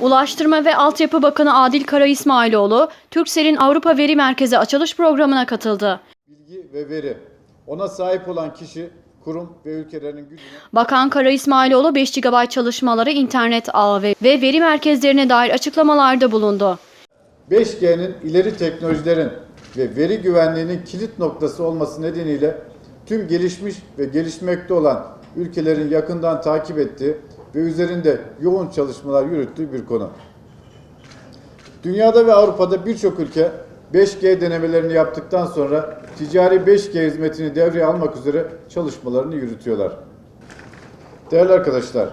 Ulaştırma ve Altyapı Bakanı Adil Kara İsmailoğlu, Türksel'in Avrupa Veri Merkezi açılış programına katıldı. bilgi ve veri. Ona sahip olan kişi, kurum ve ülkelerin gücünü Bakan Kara İsmailoğlu 5 GB çalışmaları, internet ağı ve ve veri merkezlerine dair açıklamalarda bulundu. 5G'nin ileri teknolojilerin ve veri güvenliğinin kilit noktası olması nedeniyle tüm gelişmiş ve gelişmekte olan ülkelerin yakından takip ettiği ve üzerinde yoğun çalışmalar yürüttüğü bir konu. Dünyada ve Avrupa'da birçok ülke 5G denemelerini yaptıktan sonra ticari 5G hizmetini devreye almak üzere çalışmalarını yürütüyorlar. Değerli arkadaşlar,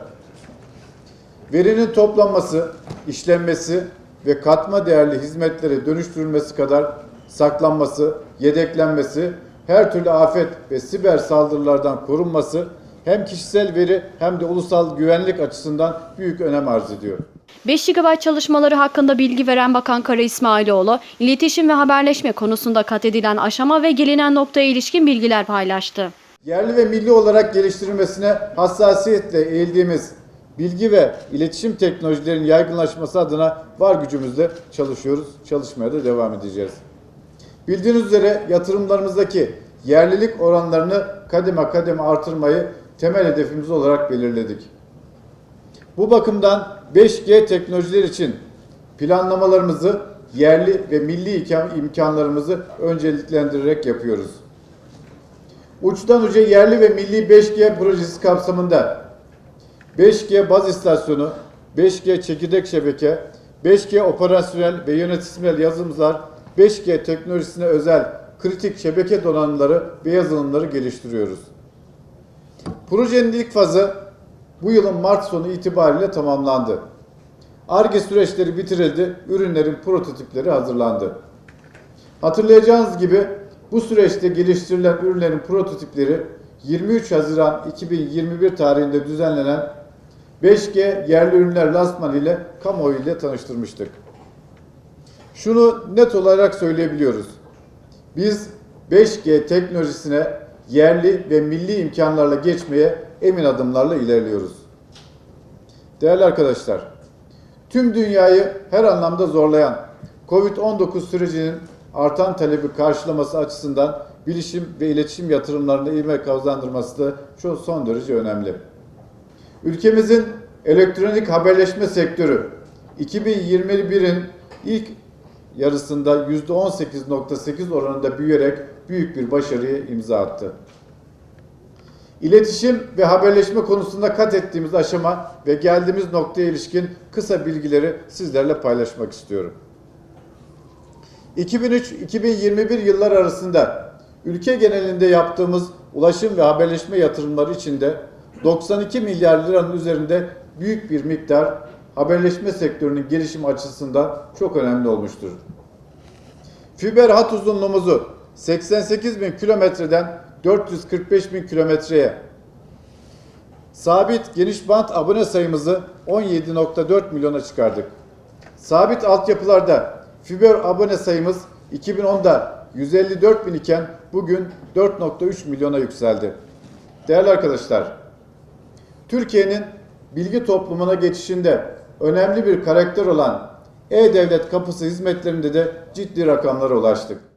verinin toplanması, işlenmesi ve katma değerli hizmetlere dönüştürülmesi kadar saklanması, yedeklenmesi, her türlü afet ve siber saldırılardan korunması hem kişisel veri hem de ulusal güvenlik açısından büyük önem arz ediyor. 5 GB çalışmaları hakkında bilgi veren Bakan Kara İsmailoğlu, iletişim ve haberleşme konusunda kat edilen aşama ve gelinen noktaya ilişkin bilgiler paylaştı. Yerli ve milli olarak geliştirilmesine hassasiyetle eğildiğimiz bilgi ve iletişim teknolojilerinin yaygınlaşması adına var gücümüzle çalışıyoruz. Çalışmaya da devam edeceğiz. Bildiğiniz üzere yatırımlarımızdaki yerlilik oranlarını kademe kademe artırmayı temel hedefimiz olarak belirledik. Bu bakımdan 5G teknolojiler için planlamalarımızı yerli ve milli imkan- imkanlarımızı önceliklendirerek yapıyoruz. Uçtan uca yerli ve milli 5G projesi kapsamında 5G baz istasyonu, 5G çekirdek şebeke, 5G operasyonel ve yönetimsel yazılımlar, 5G teknolojisine özel kritik şebeke donanımları ve yazılımları geliştiriyoruz. Projenin ilk fazı bu yılın Mart sonu itibariyle tamamlandı. ARGE süreçleri bitirildi, ürünlerin prototipleri hazırlandı. Hatırlayacağınız gibi bu süreçte geliştirilen ürünlerin prototipleri 23 Haziran 2021 tarihinde düzenlenen 5G yerli ürünler lansmanı ile kamuoyu ile tanıştırmıştık. Şunu net olarak söyleyebiliyoruz. Biz 5G teknolojisine yerli ve milli imkanlarla geçmeye emin adımlarla ilerliyoruz. Değerli arkadaşlar, tüm dünyayı her anlamda zorlayan COVID-19 sürecinin artan talebi karşılaması açısından bilişim ve iletişim yatırımlarında ivme kazandırması da şu son derece önemli. Ülkemizin elektronik haberleşme sektörü 2021'in ilk yarısında %18.8 oranında büyüyerek büyük bir başarıya imza attı. İletişim ve haberleşme konusunda kat ettiğimiz aşama ve geldiğimiz noktaya ilişkin kısa bilgileri sizlerle paylaşmak istiyorum. 2003-2021 yıllar arasında ülke genelinde yaptığımız ulaşım ve haberleşme yatırımları içinde 92 milyar liranın üzerinde büyük bir miktar haberleşme sektörünün gelişimi açısından çok önemli olmuştur. Fiber hat uzunluğumuzu 88 bin kilometreden 445 bin kilometreye, sabit geniş bant abone sayımızı 17.4 milyona çıkardık. Sabit altyapılarda fiber abone sayımız 2010'da 154 bin iken bugün 4.3 milyona yükseldi. Değerli arkadaşlar, Türkiye'nin bilgi toplumuna geçişinde önemli bir karakter olan e-devlet kapısı hizmetlerinde de ciddi rakamlara ulaştık.